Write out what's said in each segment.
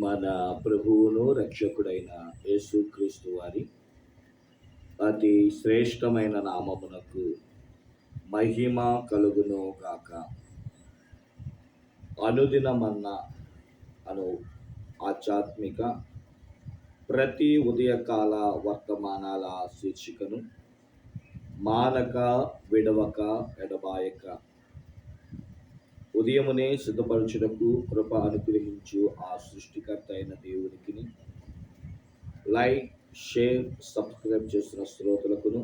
మన ప్రభువును రక్షకుడైన యేసుక్రీస్తు వారి అతి శ్రేష్టమైన నామమునకు మహిమ కలుగును గాక. అనుదినమన్న అను ఆధ్యాత్మిక ప్రతి ఉదయకాల వర్తమానాల శీర్షికను మానక విడవక ఎడబాయక ఉదయమునే సిద్ధపరచుటకు కృప అనుగ్రహించు ఆ సృష్టికర్త అయిన దేవునికి. లైక్ షేర్ సబ్స్క్రైబ్ చేస్తున్న శ్రోతలకును.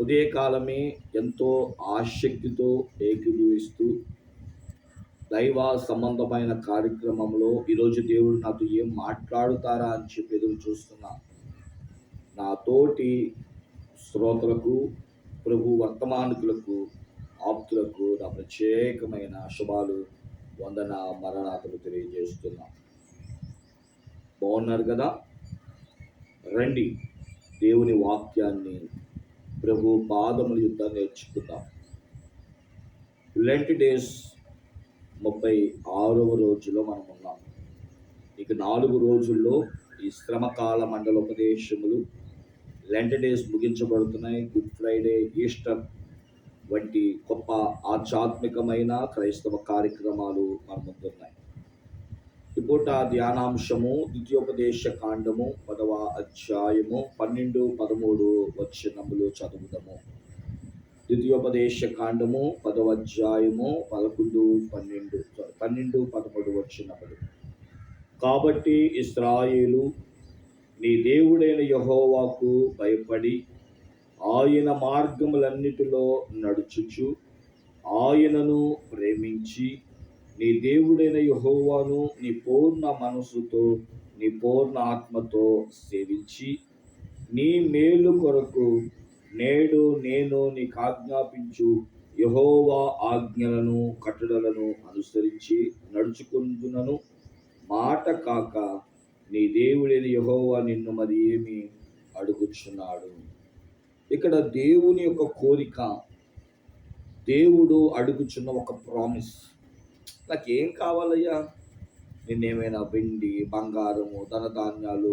ఉదయకాలమే ఎంతో ఆసక్తితో ఏకీభవిస్తూ దైవ సంబంధమైన కార్యక్రమంలో ఈరోజు దేవుడు నాతో ఏం మాట్లాడుతారా అని చెప్పి ఎదురు చూస్తున్నా నాతోటి శ్రోతలకు ప్రభు వర్తమానికులకు ఆప్తులకు నా ప్రత్యేకమైన శుభాలు వందన మరణాతలు తెలియజేస్తున్నాం. బాగున్నారు కదా? రండి దేవుని వాక్యాన్ని ప్రభు పాదముల యుద్ధ నేర్చుకుందాం. లెంట్ డేస్ ముప్పై ఆరవ రోజులో మనం ఉన్నాం. ఇక నాలుగు రోజుల్లో ఈ శ్రమకాల మండలోపదేశములు లెంట్ డేస్ ముగించబడుతున్నాయి. గుడ్ ఫ్రైడే ఈస్టర్ వంటి గొప్ప ఆధ్యాత్మికమైన క్రైస్తవ కార్యక్రమాలు మన ముందున్నాయి. ఇప్పుడు ధ్యానాంశము ద్వితీయోపదేశ కాండము పదవ అధ్యాయము పన్నెండు పదమూడు వచ్చినములు చదువుదాము. ద్వితీయోపదేశ కాండము పదవ అధ్యాయము పదకొండు పన్నెండు పన్నెండు పదమూడు వచ్చినప్పుడు కాబట్టి ఇస్రాయేలు నీ దేవుడైన యహోవాకు భయపడి ఆయన మార్గములన్నిటిలో నడుచుచు ఆయనను ప్రేమించి నీ దేవుడైన యహోవాను నీ పూర్ణ మనసుతో నీ పూర్ణ ఆత్మతో సేవించి నీ మేలు కొరకు నేడు నేను నీకు ఆజ్ఞాపించు యహోవా ఆజ్ఞలను కట్టడలను అనుసరించి నడుచుకుందునను మాట కాక నీ దేవుడైన యహోవా నిన్ను మరి ఏమి అడుగుచున్నాడు? ఇక్కడ దేవుని యొక్క కోరిక దేవుడు అడుగుచున్న ఒక ప్రామిస్ నాకేం కావాలయ్యా? నిన్నేమైనా వెండి బంగారము ధనధాన్యాలు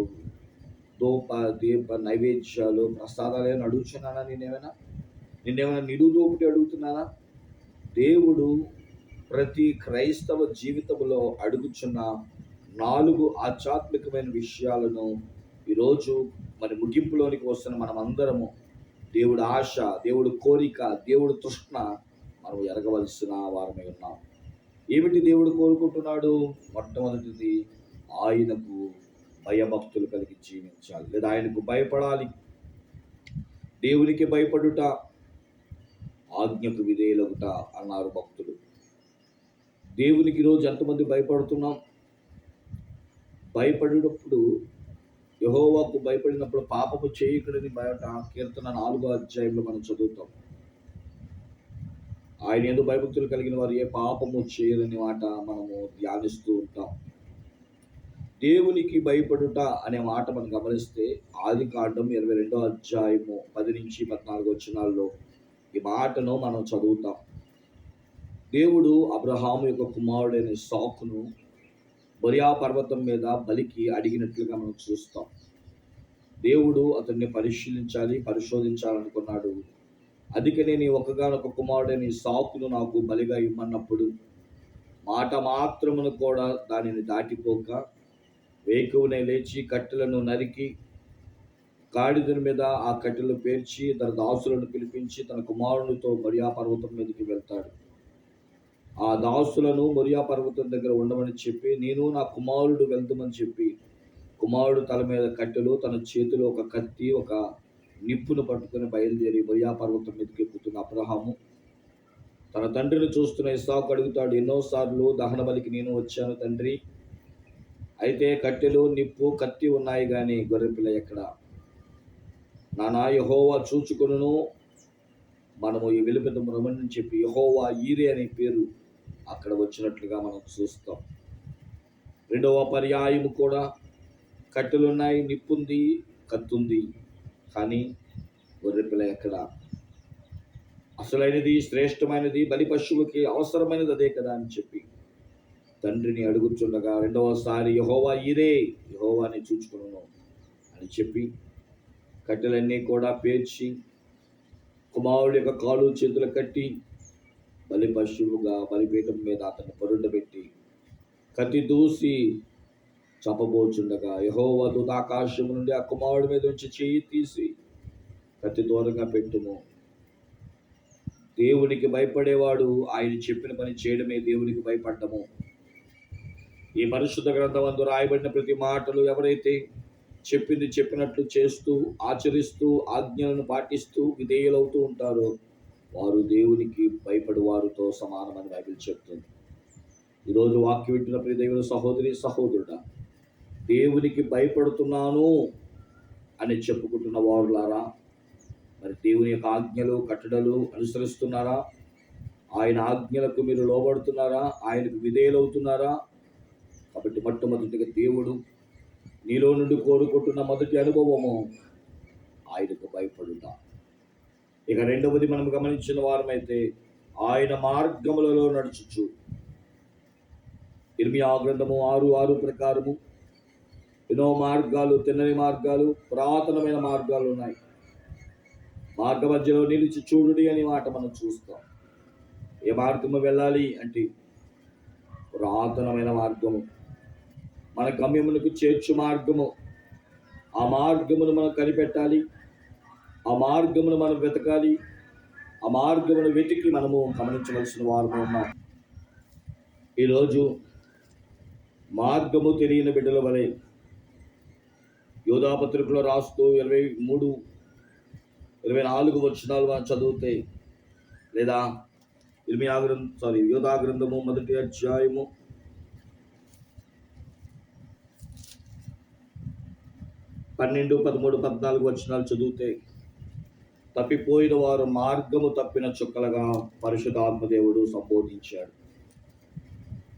దోప దీప నైవేద్యాలు ప్రసాదాలు ఏమైనా అడుగుతున్నానా నేనేమైనా నిన్నేమైనా నిరుదోపిటి అడుగుతున్నానా? దేవుడు ప్రతి క్రైస్తవ జీవితంలో అడుగుచున్న నాలుగు ఆధ్యాత్మికమైన విషయాలను ఈరోజు మరి ముగింపులోనికి వస్తున్న మనం అందరము దేవుడు ఆశ దేవుడు కోరిక దేవుడు తృష్ణ మనం ఎరగవలసిన వారమై ఉన్నాం. ఏమిటి దేవుడు కోరుకుంటున్నాడు? మొట్టమొదటిది ఆయనకు భయభక్తులు కలిగి జీవించాలి. లేదా ఆయనకు భయపడాలి. దేవునికి భయపడుట ఆజ్ఞకు విధేయులగుట అన్నారు భక్తులు. దేవునికి రోజు ఎంతమంది భయపడుతున్నాం? భయపడేటప్పుడు యహోవాకు భయపడినప్పుడు పాపము చేయకూడని బయట కీర్తన నాలుగో అధ్యాయంలో మనం చదువుతాం. ఆయన ఎందుకు భయభక్తులు కలిగిన వారు ఏ పాపము చేయరని మాట మనము ధ్యానిస్తూ ఉంటాం. దేవునికి భయపడుట అనే మాట మనం గమనిస్తే ఆది కాండం ఇరవై రెండో అధ్యాయము పది నుంచి పద్నాలుగు వచనాల్లో ఈ మాటను మనం చదువుతాం. దేవుడు అబ్రహాము యొక్క కుమారుడైన సాకును బొరియా పర్వతం మీద బలికి అడిగినట్లుగా మనం చూస్తాం. దేవుడు అతన్ని పరిశీలించాలి పరిశోధించాలనుకున్నాడు. అందుకనే నీ ఒకగానొక కుమారుడైన సాకును నాకు బలిగా ఇమ్మన్నప్పుడు మాట మాత్రమును కూడా దానిని దాటిపోక వేకువనే లేచి కట్టెలను నరికి కాడిదని మీద ఆ కట్టెలు పేర్చి తన దాసులను పిలిపించి తన కుమారునితో బరియా పర్వతం మీదకి వెళ్తాడు. ఆ దాసులను మొరియా పర్వతం దగ్గర ఉండమని చెప్పి నేను నా కుమారుడు వెళ్తామని చెప్పి కుమారుడు తల మీద కట్టెలు తన చేతిలో ఒక కత్తి ఒక నిప్పును పట్టుకొని బయలుదేరి మొరియా పర్వతం మీదకి ఎక్కుతున్న అబ్రహాము. తన తండ్రిని చూస్తున్న ఇసాకు అడుగుతాడు ఎన్నోసార్లు దహన బలికి నేను వచ్చాను తండ్రి. అయితే కట్టెలు నిప్పు కత్తి ఉన్నాయి కానీ గొర్రెపిల్ల ఎక్కడ? నానా యహోవా చూచుకును మనము ఈ వెలుపెద్ద రమణని చెప్పి యహోవా ఈరే అనే పేరు అక్కడ వచ్చినట్లుగా మనం చూస్తాం. రెండవ పర్యాయము కూడా కట్టెలున్నాయి నిప్పుంది కత్తుంది. కానీ గొర్రెపిల్ల ఎక్కడ? అసలైనది శ్రేష్టమైనది బలి పశువుకి అవసరమైనది అదే కదా అని చెప్పి తండ్రిని అడుగుతుండగా రెండవసారి యహోవా ఇరే యహోవాని చూచుకును అని చెప్పి కట్టెలన్నీ కూడా పేర్చి కుమారుడు యొక్క కాలు చేతులు కట్టి బలి పశువుగా బలిపీఠం మీద అతను పరుండబెట్టి కత్తి దూసి చంపబోచుండగా యహోవా దూత నుండి ఆ కుమారుడి మీద నుంచి చేయి తీసి కత్తి దూరంగా పెట్టుము. దేవునికి భయపడేవాడు ఆయన చెప్పిన పని చేయడమే దేవునికి భయపడ్డము. ఈ పరిశుద్ధ గ్రంథమందు రాయబడిన ప్రతి మాటలు ఎవరైతే చెప్పింది చెప్పినట్లు చేస్తూ ఆచరిస్తూ ఆజ్ఞలను పాటిస్తూ విధేయులవుతూ ఉంటారో వారు దేవునికి భయపడి వారితో సమానమని బైబిల్ చెప్తుంది. ఈరోజు వాక్యం వింటున్న ప్రతి దేవుని సహోదరి సహోదరుడా దేవునికి భయపడుతున్నాను అని చెప్పుకుంటున్న వారులారా మరి దేవుని యొక్క ఆజ్ఞలు కట్టడలు అనుసరిస్తున్నారా? ఆయన ఆజ్ఞలకు మీరు లోబడుతున్నారా? ఆయనకు విధేయులవుతున్నారా? కాబట్టి మొట్టమొదటిగా దేవుడు నీలో నుండి కోరుకుంటున్న మొదటి అనుభవము ఆయనకు భయపడుతాను ఇక రెండవది మనం గమనించిన వారమైతే ఆయన మార్గములలో నడుచుచు. ఇర్మియా గ్రంథము ఆరు ఆరు ప్రకారము. ఎన్నో మార్గాలు తిన్నని మార్గాలు పురాతనమైన మార్గాలు ఉన్నాయి. మార్గ మధ్యలో నిలిచి చూడుడి అనే మాట మనం చూస్తాం. ఏ మార్గము వెళ్ళాలి అంటే పురాతనమైన మార్గము. మన గమ్యమునకు చేర్చు మార్గము. ఆ మార్గమును మనం కనిపెట్టాలి. ఆ మార్గమును మనం వెతకాలి. ఆ మార్గమును వెతికి మనము గమనించవలసిన వారు ఉన్నాం. ఈరోజు మార్గము తెలియని బిడ్డల వలె యోధాపత్రికలో రాస్తూ ఇరవై మూడు ఇరవై నాలుగు వచనాలు మనం చదివితే లేదా ఇరవై గ్రంథం సారీ యోధా గ్రంథము మొదటి అధ్యాయము పన్నెండు పదమూడు పద్నాలుగు వచనాలు చదివితే తప్పిపోయిన వారు మార్గము తప్పిన చుక్కలుగా పరిశుధాత్మదేవుడు సంబోధించాడు.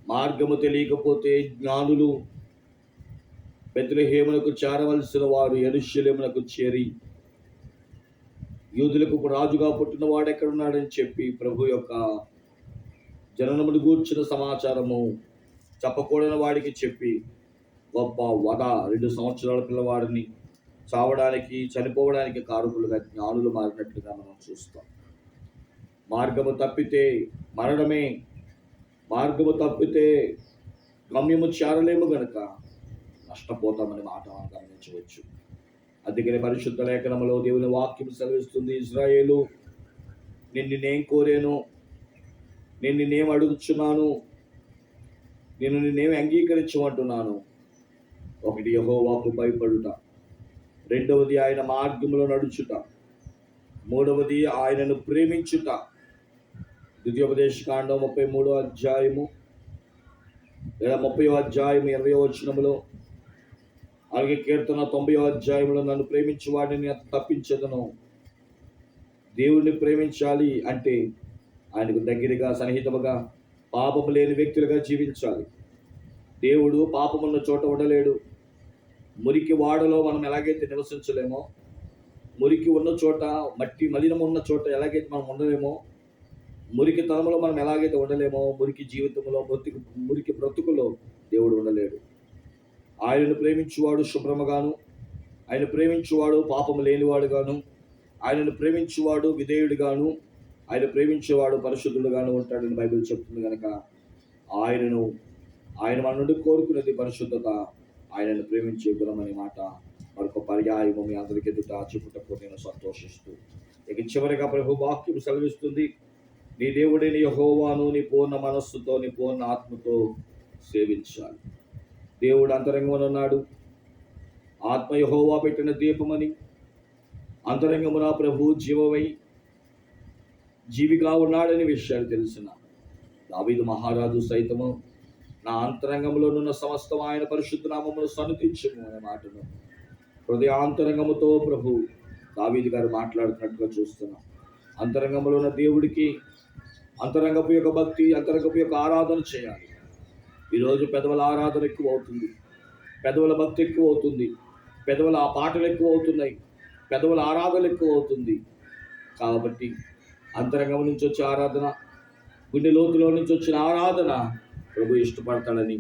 మార్గము తెలియకపోతే జ్ఞానులు బెత్లహేమునకు చేరవలసిన వారు ఎరుషలేమునకు చేరి యూదులకు రాజుగా పుట్టిన వాడు ఎక్కడున్నాడని చెప్పి ప్రభు యొక్క జననమును గూర్చిన సమాచారము చెప్పకూడని వాడికి చెప్పి గొప్ప వద రెండు సంవత్సరాల పిల్లవాడిని చావడానికి చనిపోవడానికి కారకులుగా జ్ఞానులు మారినట్లుగా మనం చూస్తాం. మార్గము తప్పితే మరణమే మార్గము తప్పితే గమ్యము చేరలేము గనుక నష్టపోతామని మాట మనం గమనించవచ్చు. అందుకని పరిశుద్ధ లేఖనములో దేవుని వాక్యం సెలవిస్తుంది ఇజ్రాయేలు నిన్ను నేను కోరాను నేను నిన్నేం అడుగుచున్నాను నేను నిన్నేమి అంగీకరించమంటున్నాను. ఒకటి యహోవాకు భయపడుట రెండవది ఆయన మార్గంలో నడుచుట. మూడవది ఆయనను ప్రేమించుట. ద్వితీయోపదేశకాండం ముప్పై మూడో అధ్యాయము. లేదా ముప్పై అధ్యాయం ఇరవై వచనములో. అలాగే కీర్తన తొంభై అధ్యాయంలో నన్ను ప్రేమించి వాడిని తప్పించదను. దేవుణ్ణి ప్రేమించాలి అంటే ఆయనకు దగ్గరగా సన్నిహితముగా పాపము లేని వ్యక్తులుగా జీవించాలి. దేవుడు పాపమున్న చోట ఉండలేడు. మురికి వాడలో మనం ఎలాగైతే నివసించలేమో మురికి ఉన్న చోట మట్టి మలినం ఉన్న చోట ఎలాగైతే మనం ఉండలేమో మురికి తనములో మనం ఎలాగైతే ఉండలేమో మురికి జీవితంలో బ్రతుకు మురికి బ్రతుకులో దేవుడు ఉండలేడు. ఆయనను ప్రేమించువాడు శుభ్రమగాను ఆయన ప్రేమించువాడు పాపము లేనివాడుగాను ఆయనను ప్రేమించువాడు విధేయుడుగాను ఆయన ప్రేమించేవాడు పరిశుద్ధుడుగాను ఉంటాడని బైబిల్ చెప్తుంది కనుక ఆయనను ఆయన మన నుండి కోరుకునేది పరిశుద్ధత ఆయనను ప్రేమించే గుణం అనే మాట మరొక పర్యాయము మీ అందరికీ ఎదుట చెప్పుటకు నేను సంతోషిస్తూ. ఇక చివరిగా ప్రభు వాక్యం సెలవిస్తుంది. నీ దేవుడిని యహోవాను నీ పూర్ణ మనస్సుతో నీ పూర్ణ ఆత్మతో సేవించాలి. దేవుడు అంతరంగంలో ఉన్నాడు. ఆత్మ యహోవా పెట్టిన దీపమని అంతరంగమున ప్రభు జీవమై జీవిగా ఉన్నాడని విషయాలు తెలిసిన దావీదు మహారాజు సైతము నా అంతరంగంలోనున్న సమస్తం ఆయన పరిశుద్ధనామములు సన్నిధించము అనే మాటను. హృదయాంతరంగముతో ప్రభు దావీది గారు మాట్లాడుతున్నట్టుగా చూస్తున్నాం. అంతరంగంలో ఉన్న దేవుడికి అంతరంగపు యొక్క భక్తి అంతరంగపు యొక్క ఆరాధన చేయాలి. ఈరోజు పెదవుల ఆరాధన ఎక్కువ అవుతుంది పెదవుల భక్తి ఎక్కువ అవుతుంది పెదవుల ఆ పాటలు ఎక్కువ అవుతున్నాయి పెదవుల ఆరాధన ఎక్కువ అవుతుంది కాబట్టి అంతరంగం నుంచి వచ్చే ఆరాధన గుండె లోతులో నుంచి వచ్చిన ఆరాధన ప్రభు ఇష్టపడతాడని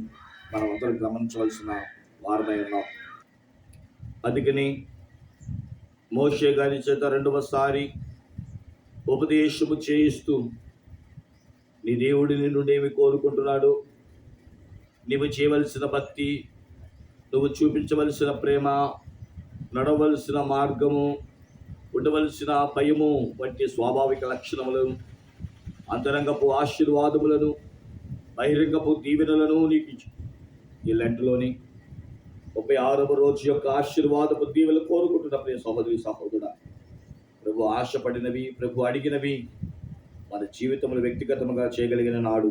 మనం అందరం గమనించవలసిన వారమై ఉన్నాం. అందుకని మోషే గారి చేత రెండవసారి ఉపదేశము చేయిస్తూ నీ దేవుడి నుండి కోరుకుంటున్నాడు. నీవు చేయవలసిన భక్తి నువ్వు చూపించవలసిన ప్రేమ నడవలసిన మార్గము ఉండవలసిన భయము వంటి స్వాభావిక లక్షణములను అంతరంగపు ఆశీర్వాదములను బహిరంగపు దీవెనలను నీకు ఇచ్చు ఈ లెంటలోని ముప్పై ఆరవ రోజు యొక్క ఆశీర్వాదపు దీవెలు కోరుకుంటున్న ప్రియ సహోదరి సహోదరుడ. ప్రభు ఆశపడినవి ప్రభు అడిగినవి మన జీవితంలో వ్యక్తిగతంగా చేయగలిగిన నాడు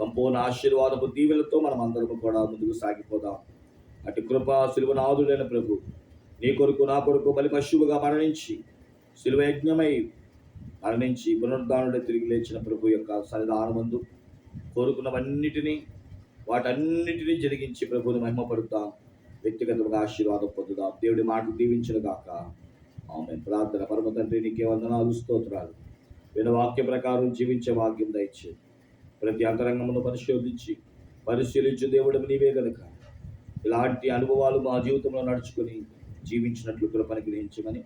సంపూర్ణ ఆశీర్వాదపు దీవెలతో మనం అందరం కూడా ముందుకు సాగిపోదాం. అటు కృప సిలువనాథుడైన ప్రభు నీ కొరకు నా కొరకు బలి పశువుగా మరణించి శిలువ యజ్ఞమై మరణించి పునరుద్ధానుడే తిరిగి లేచిన ప్రభు యొక్క సన్నిధానమందు కోరుకున్నవన్నిటినీ వాటన్నిటినీ జరిగించి ప్రభుని మహిమపడుతాం వ్యక్తిగతంగా ఆశీర్వాదం పొందుదాం. దేవుడి మాట దీవించిన గాక. ఆమె ప్రార్థన పరమ తండ్రి నీకే వందనాలు స్తోత్రాలు. విన వాక్య ప్రకారం జీవించే వాక్యం దయచే. ప్రతి అంతరంగమును పరిశోధించి పరిశీలించు దేవుడు నీవే గనుక. ఇలాంటి అనుభవాలు మా జీవితంలో నడుచుకుని జీవించినట్లు కృపని గ్రహించమని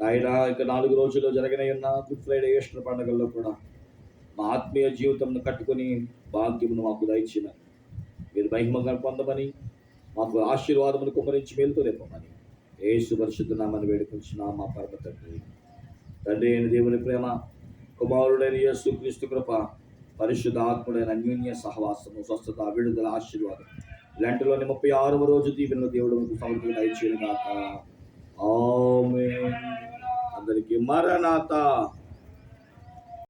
నాయన ఇక నాలుగు రోజుల్లో జరగనే ఉన్న గుడ్ ఫ్రైడే ఈస్టర్ పండుగల్లో కూడా మా ఆత్మీయ జీవితంను కట్టుకొని భాగ్యమును మాకు దయచిన మీరు మహిమగా పొందమని మాకు ఆశీర్వాదమును కుమరించి మేలుతో రేపమని ఏసు సుపరిశుద్ధనామని వేడుకొంచిన మా పరమ తండ్రి. తండ్రి అయిన దేవుని ప్రేమ కుమారుడైన యేసు క్రీస్తు కృప పరిశుద్ధ ఆత్ముడైన అన్యోన్య సహవాసము స్వస్థత విడుదల ఆశీర్వాదం. ఇలాంటిలోని ముప్పై ఆరవ రోజు దీవెనలో దేవుడు మీకు సమృద్ధిగా దయచేయను గాక ఆమె అందరికీ మరణాత.